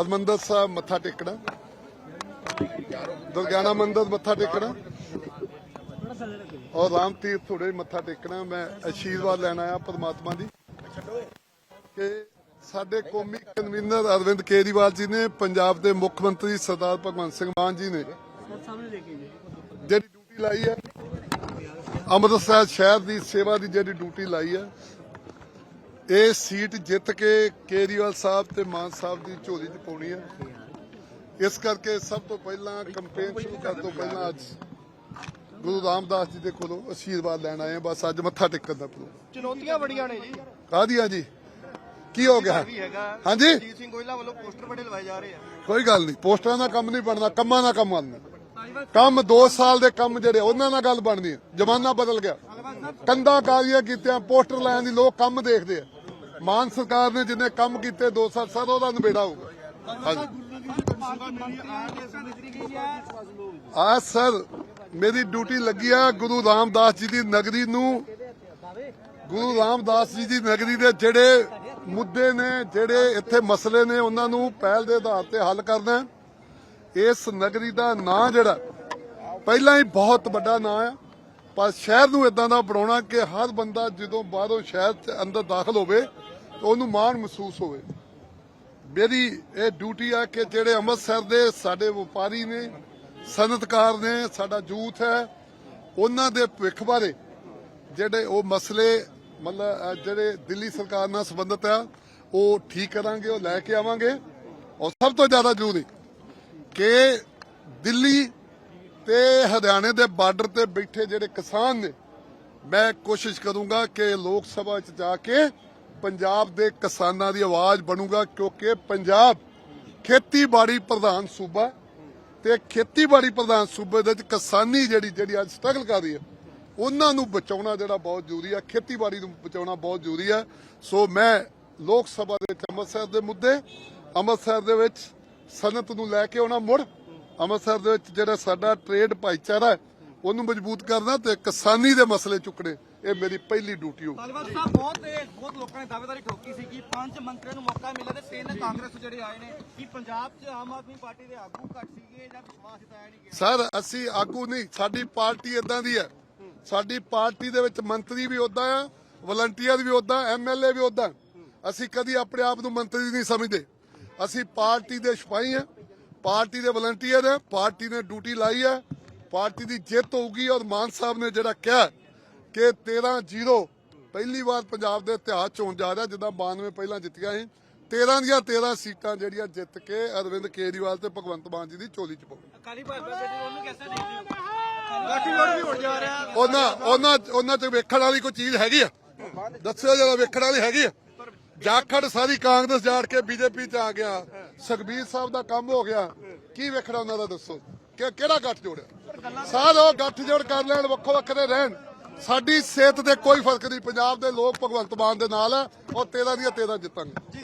ਹਰਮੰਦਰ ਸਾਹਿਬ ਮੱਥਾ ਟੇਕਣਾ। ਦੁਰਗਿਆਨਾ ਮੰਦਿਰ ਮੱਥਾ ਟੇਕਣਾ। ਔਰ ਰਾਮ ਤੀਰਥ ਥੋੜੇ ਮੱਥਾ ਟੇਕਣਾ। ਮੈਂ ਆਸ਼ੀਰਵਾਦ ਲੈਣ ਆਇਆ ਪਰਮਾਤਮਾ ਦੀ। ਕਿ ਸਾਡੇ ਕੌਮੀ ਕਨਵੀਨਰ ਅਰਵਿੰਦ ਕੇਜਰੀਵਾਲ ਜੀ ਨੇ ਪੰਜਾਬ ਦੇ ਮੁੱਖ ਮੰਤਰੀ ਸਰਦਾਰ ਭਗਵੰਤ ਸਿੰਘ ਮਾਨ ਜੀ ਨੇ ਜਿਹੜੀ ਡਿਊਟੀ ਲਾਈ ਹੈ, ਅੰਮ੍ਰਿਤਸਰ ਸ਼ਹਿਰ ਦੀ ਸੇਵਾ ਦੀ ਜਿਹੜੀ ਡਿਊਟੀ ਲਾਈ ਹੈ ਇਹ ਸੀਟ ਜਿੱਤ ਕੇ ਕੇਜਰੀਵਾਲ ਸਾਹਿਬ ਤੇ ਮਾਨ ਸਾਹਿਬ ਦੀ ਝੋਲੀ 'ਚ ਪਾਉਣੀ ਹੈ। ਇਸ ਕਰਕੇ ਸਭ ਤੋਂ ਪਹਿਲਾਂ ਕੰਪੇਨ ਸ਼ੁਰੂ ਕਰਨ ਤੋਂ ਪਹਿਲਾਂ ਅੱਜ ਗੁਰੂ ਰਾਮਦਾਸ ਜੀ ਦੇ ਕੋਲੋਂ ਆਸ਼ੀਰਵਾਦ ਲੈਣ ਆਏ ਬਸ ਅੱਜ ਮੱਥਾ ਟੇਕਣ ਦਾ ਪ੍ਰੋ ਚੁਣੌਤੀਆਂ ਬੜੀਆਂ ਨੇ ਜੀ। ਕਾਹਦੀਆਂ ਜੀ ਕੀ ਹੋ ਗਿਆ? ਹਾਂਜੀ ਜੀਤ ਸਿੰਘ ਗੋਇਲਾ ਵੱਲੋਂ ਪੋਸਟਰ ਬੜੇ ਲਵਾਏ ਜਾ ਰਹੇ ਆ। ਕੋਈ ਗੱਲ ਨਹੀਂ। ਪੋਸਟਰਾਂ ਦਾ ਕੰਮ ਨਹੀਂ ਬਣਨਾ ਕੰਮਾਂ ਦਾ ਕੰਮ ਬਣਨਾ। ਕੰਮ 2 ਸਾਲ ਦੇ ਕੰਮ ਜਿਹੜੇ ਉਹਨਾਂ ਨਾਲ ਗੱਲ ਬਣਦੀ ਹੈ। ਜ਼ਮਾਨਾ ਬਦਲ ਗਿਆ। ਕੰਦਾ ਕਾਲੀਆਂ ਕੀਤਿਆਂ ਪੋਸਟਰ ਲਾਉਣ ਦੀ ਲੋਕ ਕੰਮ ਦੇਖਦੇ ਆ। ਮਾਨ ਸਰਕਾਰ ਨੇ ਜਿੰਨੇ ਕੰਮ ਕੀਤੇ 2 ਸਾਲ ਸਰ ਉਹਦਾ ਨਿਬੇੜਾ ਹੋਊਗਾ। ਹਾਂਜੀ। ਆ ਸਰ, ਮੇਰੀ ਡਿਊਟੀ ਲੱਗੀ ਆ ਗੁਰੂ ਰਾਮਦਾਸ ਜੀ ਦੀ ਨਗਰੀ ਨੂੰ। ਗੁਰੂ ਰਾਮਦਾਸ ਜੀ ਦੀ ਨਗਰੀ ਦੇ ਜਿਹੜੇ ਮੁੱਦੇ ਨੇ, ਜਿਹੜੇ ਇੱਥੇ ਮਸਲੇ ਨੇ, ਉਹਨਾਂ ਨੂੰ ਪਹਿਲ ਦੇ ਆਧਾਰ ਤੇ ਹੱਲ ਕਰਨਾ ਇਸ ਨਗਰੀ ਦਾ ਨਾਂ ਜਿਹੜਾ, ਪਹਿਲਾਂ ਹੀ ਬਹੁਤ ਵੱਡਾ ਨਾਂ ਆ। ਪਰ ਸ਼ਹਿਰ ਨੂੰ ਇਦਾਂ ਦਾ ਬਣਾਉਣਾ ਕਿ ਹਰ ਬੰਦਾ ਜਦੋਂ ਬਾਹਰੋਂ ਸ਼ਹਿਰ ਚ ਅੰਦਰ ਦਾਖਲ ਹੋਵੇ ਉਹਨੂੰ ਮਾਣ ਮਹਿਸੂਸ ਹੋਵੇ। ਮੇਰੀ ਇਹ ਡਿਊਟੀ ਆ ਕਿ ਜਿਹੜੇ ਅੰਮ੍ਰਿਤਸਰ ਦੇ ਸਾਡੇ ਵਪਾਰੀ ਨੇ, ਸਨਅਤਕਾਰ ਨੇ, ਸਾਡਾ ਯੂਥ ਹੈ, ਉਹਨਾਂ ਦੇ ਭਵਿੱਖ ਬਾਰੇ ਜਿਹੜੇ ਉਹ ਮਸਲੇ, ਮਤਲਬ ਜਿਹੜੇ ਦਿੱਲੀ ਸਰਕਾਰ ਨਾਲ ਸੰਬੰਧਿਤ ਆ, ਉਹ ਠੀਕ ਕਰਾਂਗੇ, ਉਹ ਲੈ ਕੇ ਆਵਾਂਗੇ। ਔਰ ਸਭ ਤੋਂ ਜ਼ਿਆਦਾ ਜ਼ਰੂਰੀ ਕਿ ਦਿੱਲੀ ਤੇ ਹਰਿਆਣੇ ਦੇ ਬਾਰਡਰ ਤੇ ਬੈਠੇ ਜਿਹੜੇ ਕਿਸਾਨ ਨੇ, ਮੈਂ ਕੋਸ਼ਿਸ਼ ਕਰੂੰਗਾ ਕਿ ਲੋਕ ਸਭਾ 'ਚ ਜਾ ਕੇ ਪੰਜਾਬ ਦੇ ਕਿਸਾਨਾਂ ਦੀ ਆਵਾਜ਼ ਬਣੂਗਾ ਕਿਉਂਕਿ ਪੰਜਾਬ ਖੇਤੀਬਾੜੀ ਪ੍ਰਧਾਨ ਸੂਬਾ ਹੈ ਤੇ ਖੇਤੀਬਾੜੀ ਪ੍ਰਧਾਨ ਸੂਬੇ ਦੇ ਵਿੱਚ ਕਿਸਾਨੀ ਜਿਹੜੀ ਜਿਹੜੀ ਅੱਜ ਸਟਰਗਲ ਕਰ ਰਹੀ ਹੈ, ਉਹਨਾਂ ਨੂੰ ਬਚਾਉਣਾ ਜਿਹੜਾ ਬਹੁਤ ਜ਼ਰੂਰੀ ਹੈ, ਖੇਤੀਬਾੜੀ ਨੂੰ ਬਚਾਉਣਾ ਬਹੁਤ ਜ਼ਰੂਰੀ ਹੈ। ਸੋ ਮੈਂ ਲੋਕ ਸਭਾ ਦੇ ਵਿੱਚ ਅੰਮ੍ਰਿਤਸਰ ਦੇ ਮੁੱਦੇ, ਅੰਮ੍ਰਿਤਸਰ ਦੇ ਵਿੱਚ ਸਨਅਤ ਨੂੰ ਲੈ ਕੇ ਆਉਣਾ ਮੁੜ, ਅੰਮ੍ਰਿਤਸਰ ਦੇ ਵਿੱਚ ਜਿਹੜਾ ਸਾਡਾ ਟ੍ਰੇਡ ਭਾਈਚਾਰਾ ਹੈ ਉਹਨੂੰ ਮਜ਼ਬੂਤ ਕਰਨਾ ਤੇ ਕਿਸਾਨੀ ਦੇ ਮਸਲੇ ਚੁੱਕਣੇ ਇਹ ਮੇਰੀ ਪਹਿਲੀ ਡਿਊਟੀ ਹੋਊ ਤਾਲੀਬਾਨ ਸਾਹਿਬ ਬਹੁਤ ਬਹੁਤ ਲੋਕਾਂ ਨੇ ਦਾਅਵੇਦਾਰੀ ਠੋਕੀ ਸੀ ਕਿ ਪੰਜ ਮੰਤਰੀਆਂ ਨੂੰ ਮੌਕਾ ਮਿਲਿਆ ਤੇ ਤਿੰਨ ਕਾਂਗਰਸ ਜਿਹੜੇ ਆਏ ਨੇ ਕਿ ਪੰਜਾਬ 'ਚ ਆਮ ਆਦਮੀ ਪਾਰਟੀ ਦੇ ਆਗੂ ਘੱਟ ਸੀਗੇ ਜਾਂ ਵਿਸ਼ਵਾਸ ਜਤਾਇਆ ਨਹੀਂ ਗਿਆ। ਸਰ ਅਸੀਂ ਆਗੂ ਨਹੀਂ ਸਾਡੀ ਪਾਰਟੀ ਇਦਾਂ ਦੀ ਹੈ। ਸਾਡੀ ਪਾਰਟੀ ਦੇ ਵਿੱਚ ਮੰਤਰੀ ਵੀ ਉਦਾਂ ਆ ਵਲੰਟੀਅਰ ਵੀ ਉਦਾਂ ਐਮਐਲਏ ਵੀ ਉਦਾਂ ਅਸੀਂ ਕਦੀ ਆਪਣੇ ਆਪ ਨੂੰ ਮੰਤਰੀ ਨਹੀਂ ਸਮਝਦੇ। ਅਸੀਂ ਪਾਰਟੀ ਦੇ ਸਿਪਾਹੀ ਆ ਪਾਰਟੀ ਦੇ ਵਲੰਟੀਅਰ ਆ ਪਾਰਟੀ ਨੇ ਡਿਊਟੀ ਲਾਈ ਹੈ। ਪਾਰਟੀ ਦੀ ਜਿੱਤ ਹੋਊਗੀ ਔਰ ਮਾਨ ਸਾਹਿਬ ਨੇ ਜਿਹੜਾ ਕਿਹਾ ਕਿ 13-0 ਪਹਿਲੀ ਵਾਰ ਪੰਜਾਬ ਦੇ ਇਤਿਹਾਸ ਚ ਹੋਣ ਜਾ ਰਿਹਾ ਜਿੱਦਾਂ 92 ਪਹਿਲਾਂ ਜਿੱਤੀਆਂ ਸੀ। 13 ਦੀਆਂ 13 ਸੀਟਾਂ ਜਿਹੜੀਆਂ ਜਿੱਤ ਕੇ ਅਰਵਿੰਦ ਕੇਜਰੀਵਾਲ ਤੇ ਭਗਵੰਤ ਮਾਨ ਜੀ ਦੀ ਝੋਲੀ ਚ ਪਾਉ ਅਕਾਲੀ ਭਾਜਪਾ ਬੇਟੀ ਉਹਨੂੰ ਕਿਵੇਂ ਦੇਖਦੇ ਹੋ? ਕਾਠੀ ਰੋਡ ਵੀ ਉੱਡ ਜਾ ਰਿਹਾ। ਉਹਨਾਂ ਉਹਨਾਂ ਉਹਨਾਂ ਚ ਵੇਖਣ ਵਾਲੀ ਕੋਈ ਚੀਜ਼ ਹੈਗੀ ਆ? ਦੱਸਿਓ ਜਰਾ ਵੇਖਣ ਵਾਲੀ ਹੈਗੀ ਆ? ਜਾਖੜ ਸਾਰੀ ਕਾਂਗਰਸ ਜਾੜ ਕੇ ਬੀਜੇਪੀ ਚ ਆ ਗਿਆ। ਸੁਖਬੀਰ ਸਾਹਿਬ ਦਾ ਕੰਮ ਹੋ ਗਿਆ। ਕੀ ਵੇਖਣਾ ਉਹਨਾਂ ਦਾ ਦੱਸੋ? ਕਿ ਕਿਹੜਾ ਗੱਠ ਜੋੜਿਆ ਸਾਰੇ ਉਹ ਗੱਠਜੋੜ ਕਰ ਲੈਣ, ਵੱਖੋ ਵੱਖਰੇ ਰਹਿਣ। ਸਾਡੀ ਸਿਹਤ ਤੇ ਕੋਈ ਫ਼ਰਕ ਨਹੀਂ। ਪੰਜਾਬ ਦੇ ਲੋਕ ਭਗਵੰਤ ਮਾਨ ਦੇ ਨਾਲ ਹੈ ਉਹ 13 ਦੀਆਂ 13 ਜਿੱਤਾਂਗੇ।